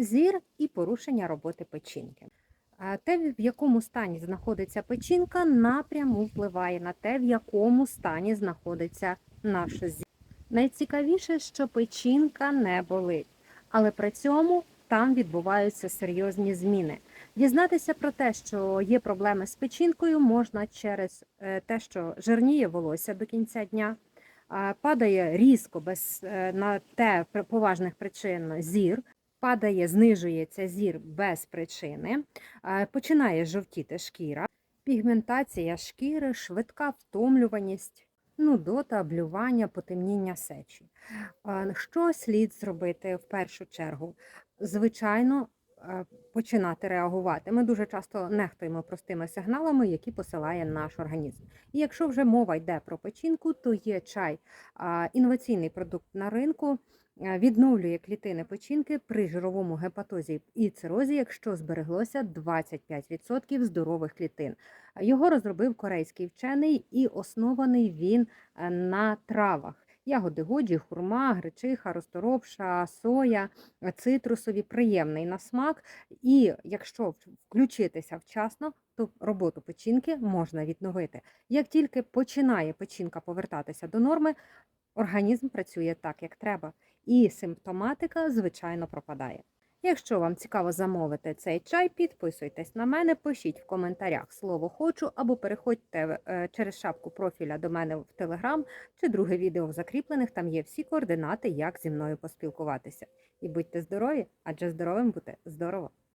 зір і порушення роботи печінки. Те, в якому стані знаходиться печінка, напряму впливає на те, в якому стані знаходиться наш зір. Найцікавіше, що печінка не болить, але при цьому там відбуваються серйозні зміни. Дізнатися про те, що є проблеми з печінкою, можна через е, те, що жирніє волосся до кінця дня, падає різко без е, на те поважних причин зір, падає, знижується зір без причини, починає жовтіти шкіра, пігментація шкіри, швидка втомлюваність. Нудота, блювання, потемніння сечі. Що слід зробити в першу чергу? Звичайно, починати реагувати. Ми дуже часто нехтуємо простими сигналами, які посилає наш організм. І якщо вже мова йде про печінку, то є чай, інноваційний продукт на ринку, е, відновлює клітини печінки при жировому гепатозі і цирозі, якщо збереглося 25% здорових клітин. Його розробив корейський вчений і оснований він е, на травах. Ягоди годжі, хурма, гречиха, розторопша, соя, цитрусові, приємний на смак. І якщо включитися вчасно, то роботу печінки можна відновити. Як тільки починає печінка повертатися до норми, організм працює так, як треба, і симптоматика, звичайно, пропадає. Якщо вам цікаво замовити цей чай, підписуйтесь на мене, пишіть в коментарях слово хочу або переходьте е, через шапку профіля до мене в Телеграм чи друге відео в закріплених. Там є всі координати, як зі мною поспілкуватися. І будьте здорові, адже здоровим бути здорово.